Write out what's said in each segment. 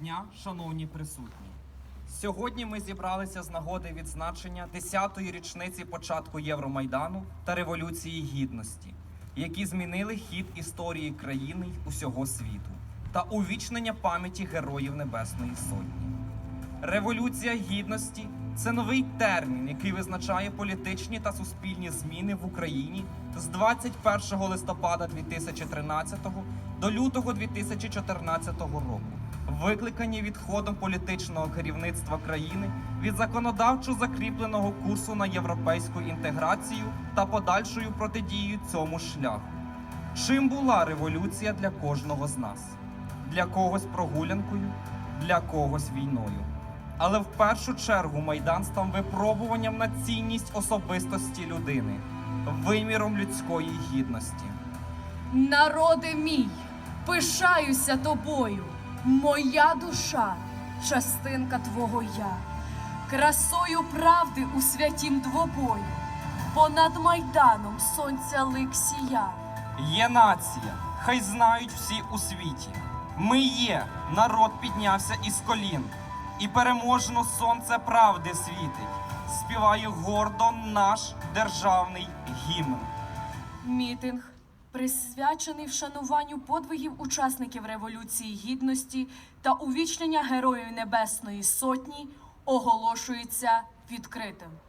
дня, шановні присутні. Сьогодні ми зібралися з нагоди відзначення 10-ї річниці початку Євромайдану та Революції Гідності, які змінили хід історії країни й усього світу та увічнення пам'яті Героїв Небесної Сотні. Революція гідності це новий термін, який визначає політичні та суспільні зміни в Україні з 21 листопада 2013 до лютого 2014 року, викликані відходом політичного керівництва країни від законодавчо закріпленого курсу на європейську інтеграцію та подальшою протидією цьому шляху. Чим була революція для кожного з нас? Для когось прогулянкою, для когось війною. Але в першу чергу Майдан став випробуванням на цінність особистості людини, виміром людської гідності. Народи мій, пишаюся тобою, моя душа, частинка твого я, красою правди у святім двобою, понад майданом сонця лик сія. Є нація, хай знають всі у світі. Ми є, народ піднявся із колін, і переможно сонце правди світить. Співає гордо наш державний гімн. Мітинг, присвячений вшануванню подвигів учасників Революції Гідності та увічнення Героїв Небесної Сотні, оголошується відкритим.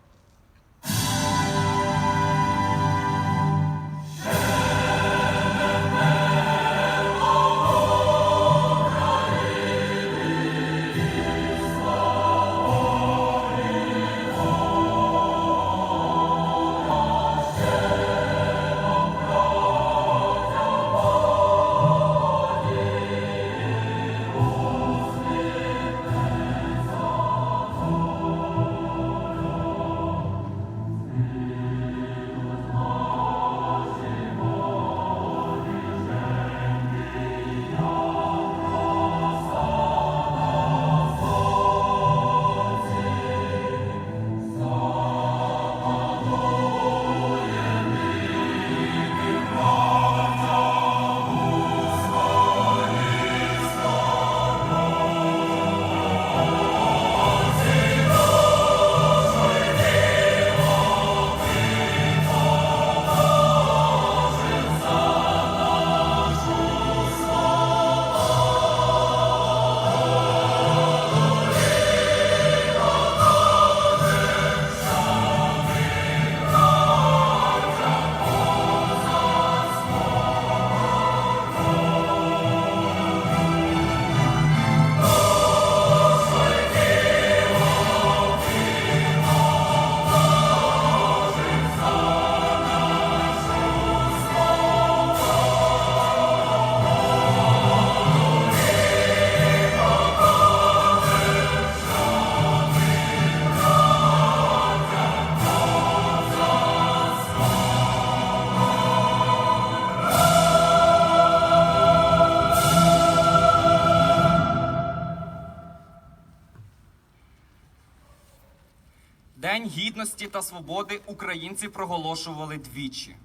Гідності та свободи українці проголошували двічі,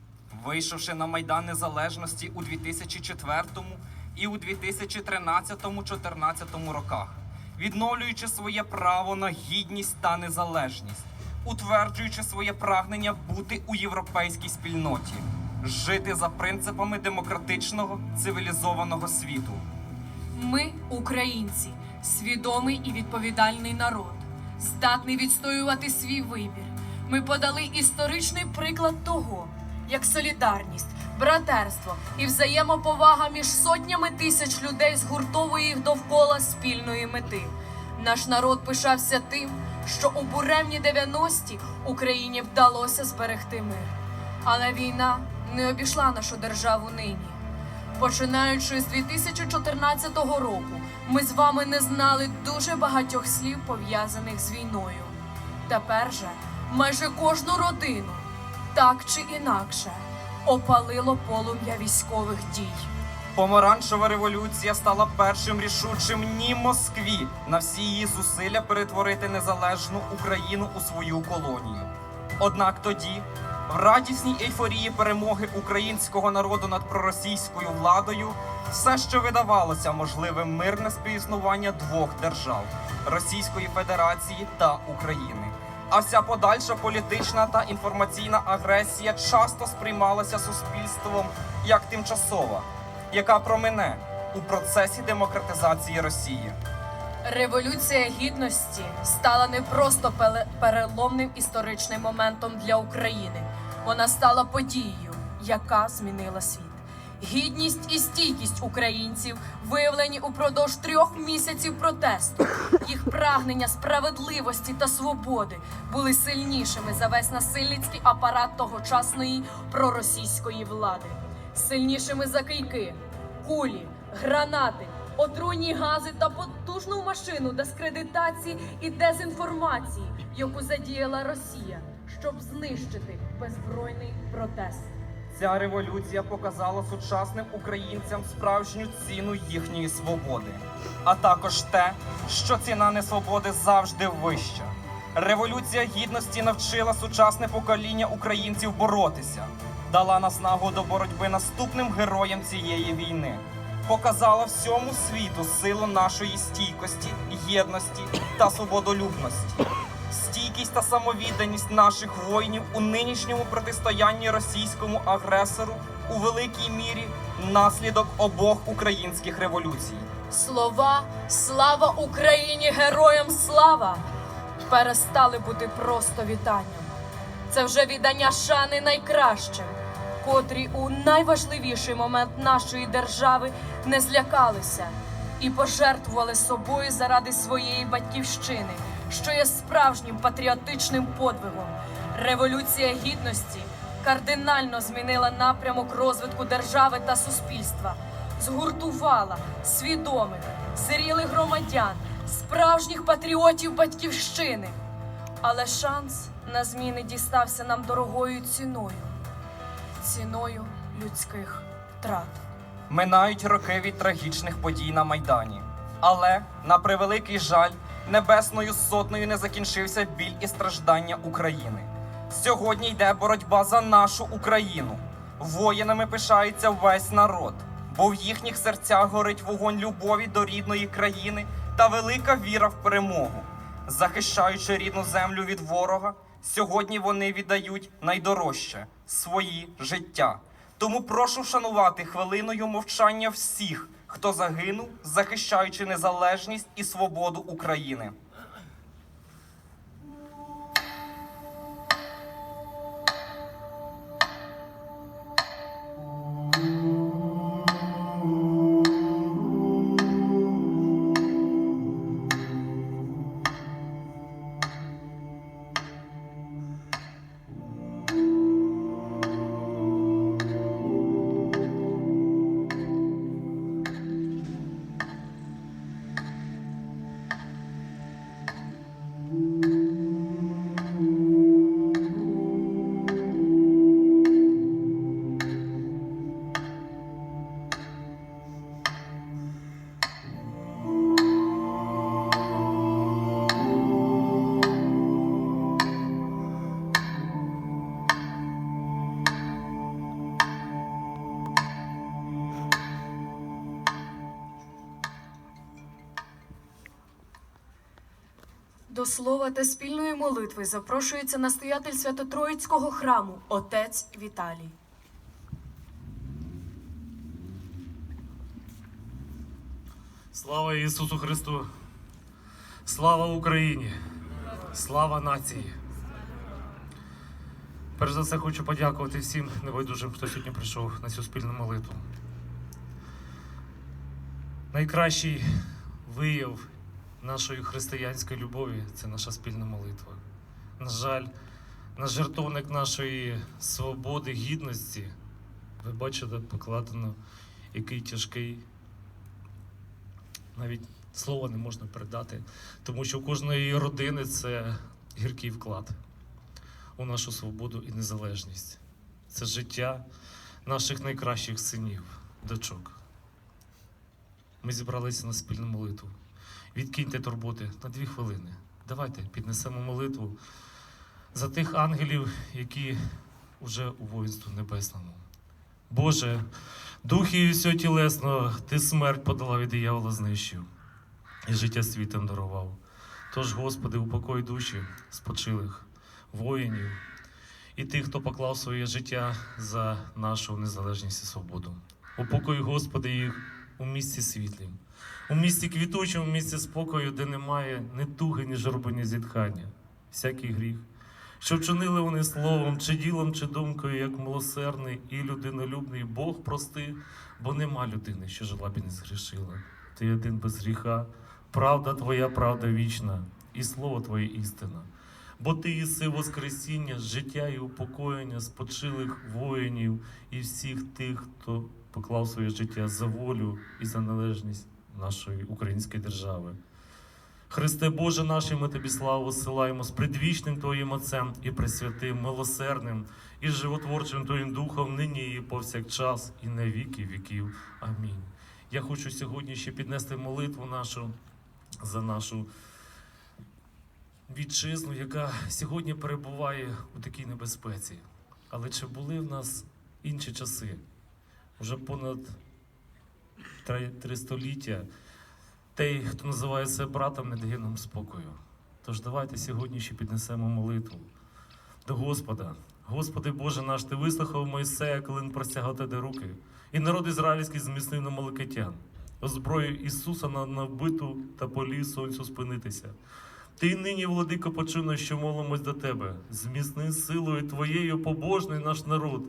вийшовши на Майдан Незалежності у 2004 і у 2013-14 роках, відновлюючи своє право на гідність та незалежність, утверджуючи своє прагнення бути у європейській спільноті, жити за принципами демократичного цивілізованого світу. Ми, українці, свідомий і відповідальний народ, здатний відстоювати свій вибір. Ми подали історичний приклад того, як солідарність, братерство і взаємоповага між сотнями тисяч людей згуртовує їх довкола спільної мети. Наш народ пишався тим, що у буремні 90-ті Україні вдалося зберегти мир. Але війна не обійшла нашу державу нині. Починаючи з 2014 року, ми з вами не знали дуже багатьох слів, пов'язаних з війною. Тепер же майже кожну родину, так чи інакше, опалило полум'я військових дій. Помаранчева революція стала першим рішучим ні Москві на всі її зусилля перетворити незалежну Україну у свою колонію. Однак тоді, В радісній ейфорії перемоги українського народу над проросійською владою все ще видавалося можливим мирне співіснування двох держав Російської Федерації та України. А вся подальша політична та інформаційна агресія часто сприймалася суспільством як тимчасова, яка промине у процесі демократизації Росії. Революція гідності стала не просто переломним історичним моментом для України. Вона стала подією, яка змінила світ. Гідність і стійкість українців виявлені упродовж трьох місяців протесту. Їх прагнення справедливості та свободи були сильнішими за весь насильницький апарат тогочасної проросійської влади, сильнішими за кийки, кулі, гранати, отруйні гази та потужну машину дискредитації і дезінформації, яку задіяла Росія, щоб знищити беззбройний протест. Ця революція показала сучасним українцям справжню ціну їхньої свободи, а також те, що ціна несвободи завжди вища. Революція гідності навчила сучасне покоління українців боротися, дала наснагу до боротьби наступним героям цієї війни, показала всьому світу силу нашої стійкості, єдності та свободолюбності. Стійкість та самовідданість наших воїнів у нинішньому протистоянні російському агресору у великій мірі наслідок обох українських революцій. Слова Слава Україні! Героям слава! перестали бути просто вітанням. Це вже віддання шани найкращим, котрі у найважливіший момент нашої держави не злякалися і пожертвували собою заради своєї батьківщини, що є справжнім патріотичним подвигом. Революція гідності кардинально змінила напрямок розвитку держави та суспільства, згуртувала свідомих, зрілих громадян, справжніх патріотів батьківщини. Але шанс на зміни дістався нам дорогою ціною, ціною людських втрат. Минають роки від трагічних подій на Майдані. Але, на превеликий жаль, небесною сотнею не закінчився біль і страждання України. Сьогодні йде боротьба за нашу Україну. Воїнами пишається весь народ, бо в їхніх серцях горить вогонь любові до рідної країни та велика віра в перемогу. Захищаючи рідну землю від ворога, сьогодні вони віддають найдорожче свої життя. Тому прошу вшанувати хвилиною мовчання всіх, хто загинув, захищаючи незалежність і свободу України. Слова та спільної молитви запрошується настоятель Свято-Троїцького храму, отець Віталій. Слава Ісусу Христу! Слава Україні! Слава нації! Перш за все хочу подякувати всім небайдужим, хто сьогодні прийшов на цю спільну молитву. Найкращий вияв нашої християнської любові це наша спільна молитва. На жаль, на жертовник нашої свободи, гідності, ви бачите, покладено який тяжкий навіть слова не можна передати, тому що у кожної родини це гіркий вклад у нашу свободу і незалежність. Це життя наших найкращих синів, дочок. Ми зібралися на спільну молитву. Відкиньте турботи на дві хвилини. Давайте піднесемо молитву за тих ангелів, які уже у воїнству небесному. Боже, духі і все тілесно, ти смерть подала від диявола знищив і життя світом дарував. Тож, Господи, упокой душі спочилих воїнів і тих, хто поклав своє життя за нашу незалежність і свободу. Упокой, Господи, їх у місці світлім, у місті квітучому, у місці спокою, де немає ні туги, ні журби, ні зітхання, всякий гріх. Що вчинили вони словом, чи ділом, чи думкою, як милосердний і людинолюбний Бог прости, бо нема людини, що жила б і не згрішила. Ти один без гріха, правда твоя, правда вічна, і слово твоє істина. Бо ти єси Воскресіння, життя і упокоєння спочилих воїнів і всіх тих, хто поклав своє життя за волю і за належність нашої української держави. Христе Боже наш, ми тобі славу силаємо з предвічним Твоїм Отцем і пресвятим, милосердним і животворчим Твоїм Духом нині і повсякчас, і на віки віків. Амінь. Я хочу сьогодні ще піднести молитву нашу за нашу вітчизну, яка сьогодні перебуває у такій небезпеці. Але чи були в нас інші часи? Уже понад три, три століття той, хто називає себе братом, не дає нам спокою. Тож давайте сьогодні ще піднесемо молитву до Господа. Господи Боже наш, Ти вислухав Мойсея, коли він простягав тебе руки, і народ ізраїльський зміцнив на молокитян, озброїв Ісуса на набиту та полі сонцю спинитися. Ти нині, владико, почуна, що молимось до тебе. Зміцни силою Твоєю побожний наш народ.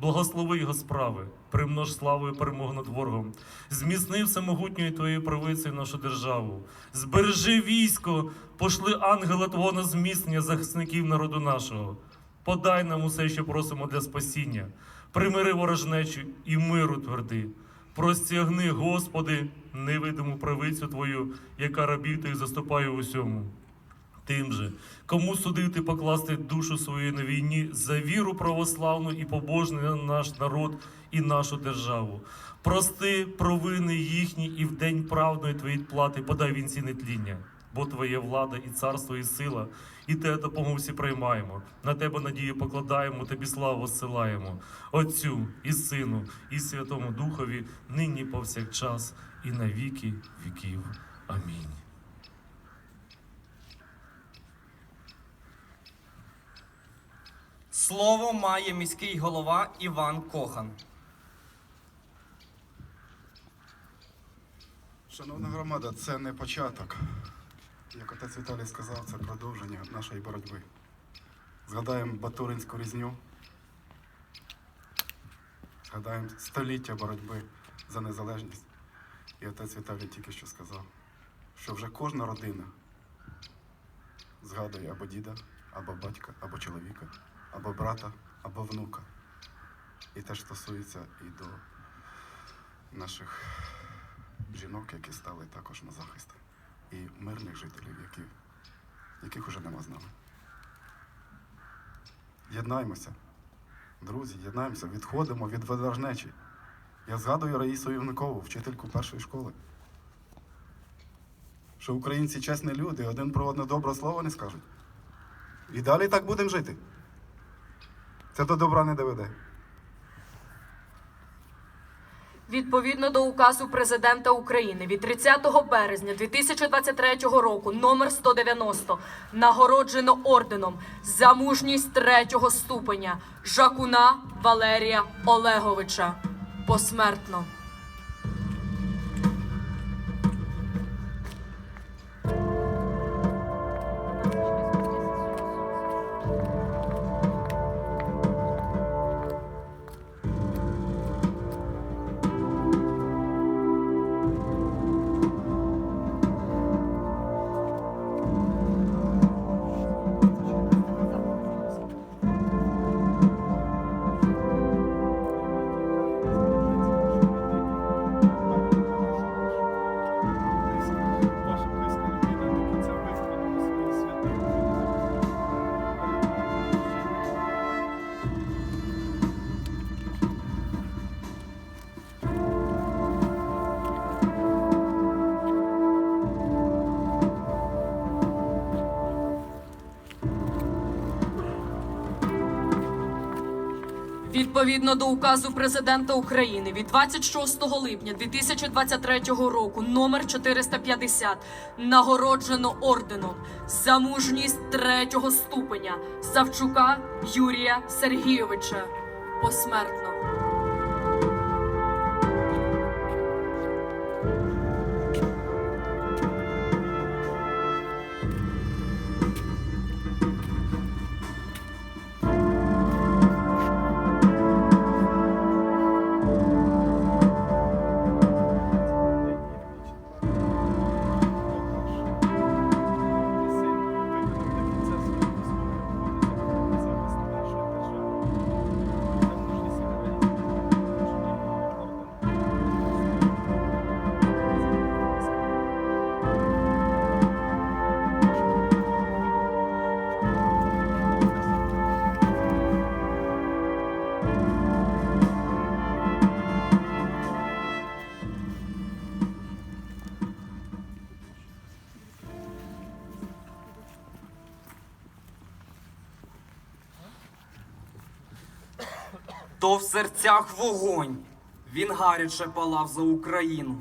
Благослови його справи, примнож славу і перемогу над ворогом. Зміцни всемогутньою Твоєю правицею нашу державу. Збережи військо, пошли ангела Твого на зміцнення захисників народу нашого. Подай нам усе, що просимо для спасіння. Примири ворожнечу і миру тверди. Простягни, Господи, невидиму правицю Твою, яка рабів Твоїх заступає у всьому. Тим же, кому судити покласти душу свою на війні за віру православну і побожний на наш народ і нашу державу. Прости провини їхні і в день правдної твої плати подай вінці нетління. Бо твоя влада і царство, і сила, і те допомогу всі приймаємо. На тебе надію покладаємо, тобі славу зсилаємо. Отцю і Сину, і Святому Духові, нині повсякчас, і на віки віків. Амінь. Слово має міський голова Іван Кохан. Шановна громада, це не початок. Як отець Віталій сказав, це продовження нашої боротьби. Згадаємо Батуринську різню. Згадаємо століття боротьби за незалежність. І отець Віталій тільки що сказав, що вже кожна родина згадує або діда, або батька, або чоловіка, або брата, або внука. І теж стосується і до наших жінок, які стали також на захист, і мирних жителів, які, яких уже нема з нами. Єднаймося, друзі, єднаємося, відходимо від ворожнечі. Я згадую Раїсу Євникову, вчительку першої школи. Що українці чесні люди, один про одне добре слово не скажуть. І далі так будемо жити. Це до добра не доведе. Відповідно до указу президента України від 30 березня 2023 року номер 190 нагороджено орденом за мужність третього ступеня Жакуна Валерія Олеговича посмертно. Відповідно до указу президента України від 26 липня 2023 року, номер 450, нагороджено орденом за мужність третього ступеня Савчука Юрія Сергійовича посмертно. Серцях вогонь, він гаряче палав за Україну.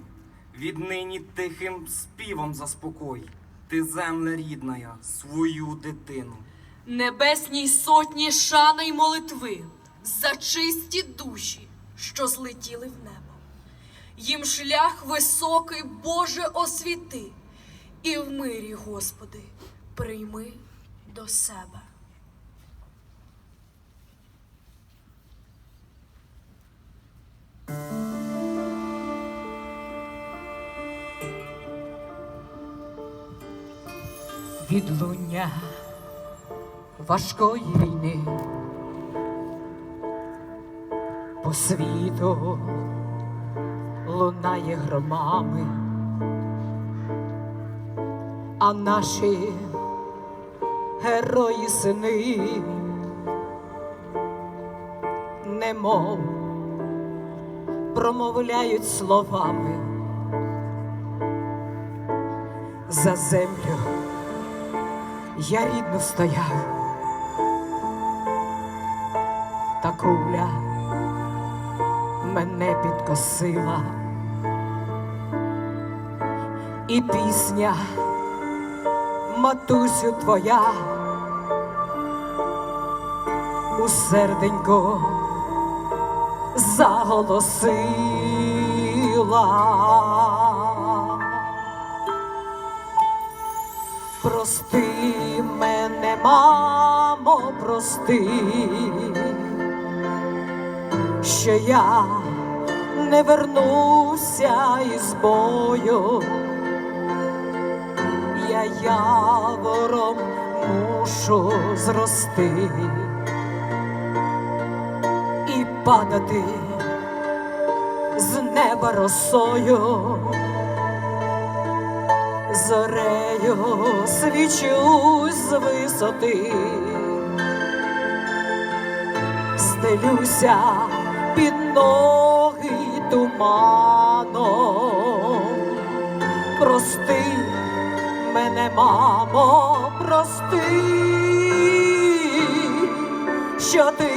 Віднині тихим співом заспокой, ти земле рідная, свою дитину. Небесній сотні шани й молитви за чисті душі, що злетіли в небо. Їм шлях високий, Боже, освіти, і в мирі, Господи, прийми до себе. Відлуння важкої війни. По світу лунає громами, а наші герої сини, немов промовляють словами. За землю я рідно стояв, та куля мене підкосила, і пісня, матусю твоя, у серденько заголосила. Прости мене, мамо, прости, що я не вернуся із бою, я явором мушу зрости і падати росою зорею свічусь з висоти, стелюся під ноги туманом. Прости мене, мамо, прости, що ти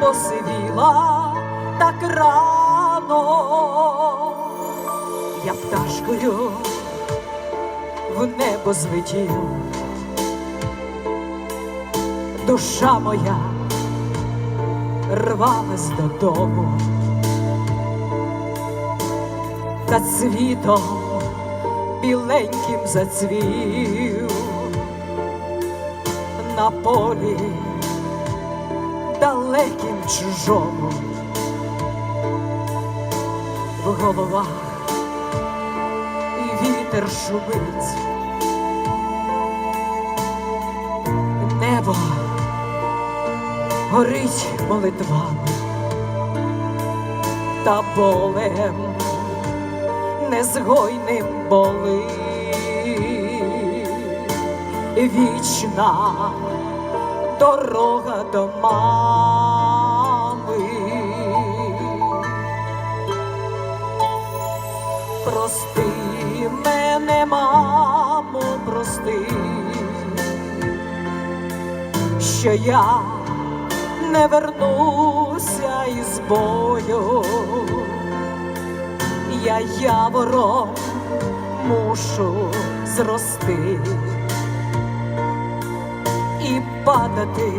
посивіла так рано. Я пташкою в небо злетів, душа моя рвалась додому, та цвітом біленьким зацвів. На полі далеким чужому в головах. І вітер шумить. Небо горить молитвами та болем незгойним болить. Вічна дорога до Прости мене, мамо, прости, що я не вернуся із бою, я явором мушу зрости і падати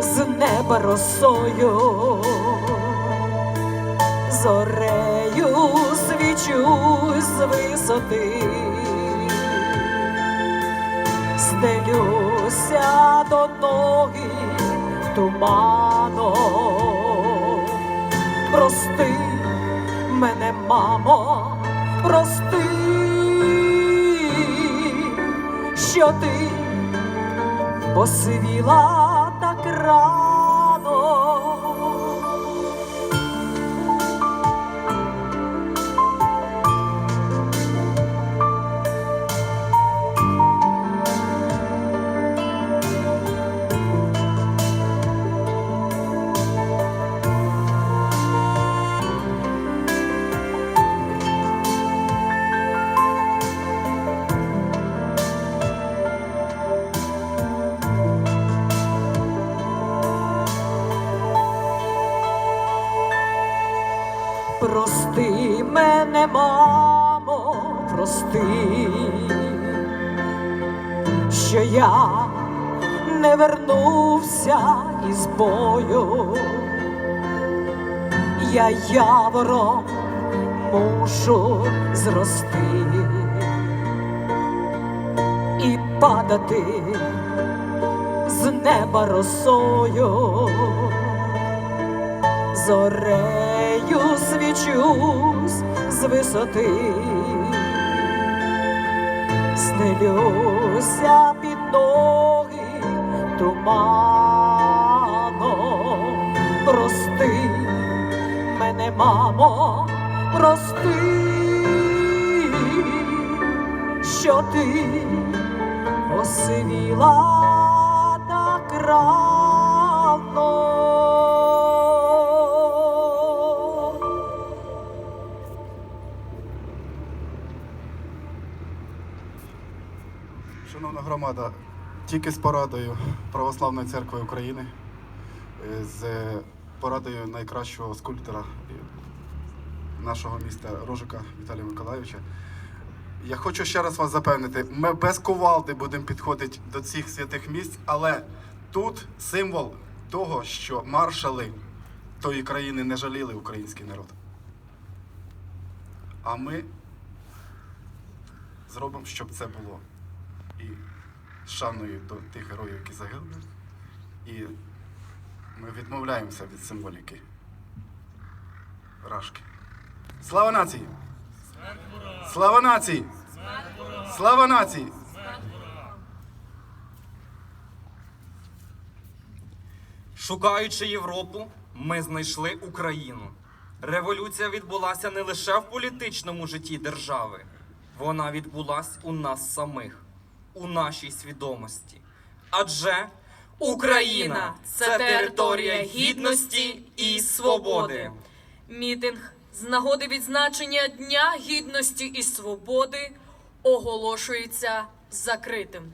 з неба росою, зорею свічусь з висоти, стелюся до ноги туманом. Прости мене, мамо, прости, що ти посивіла так рано. Із бою, я явором мушу зрости і падати з неба росою. Зорею свічусь з висоти, стелюся під ноги туманом. Мене, мамо, прости, що ти посивіла так рано. Шановна громада, тільки з порадою Православної церкви України, е, з порадою найкращого скульптора нашого міста Рожика Віталія Миколайовича. Я хочу ще раз вас запевнити, ми без кувалди будемо підходити до цих святих місць, але тут символ того, що маршали тої країни не жаліли український народ. А ми зробимо, щоб це було і шаною до тих героїв, які загинули. І ми відмовляємося від символіки. Рашки. Слава нації! Слава нації! Слава нації! Шукаючи Європу, ми знайшли Україну. Революція відбулася не лише в політичному житті держави, вона відбулась у нас самих, у нашій свідомості. Адже Україна це територія гідності і свободи. Мітинг з нагоди відзначення Дня гідності і свободи оголошується закритим.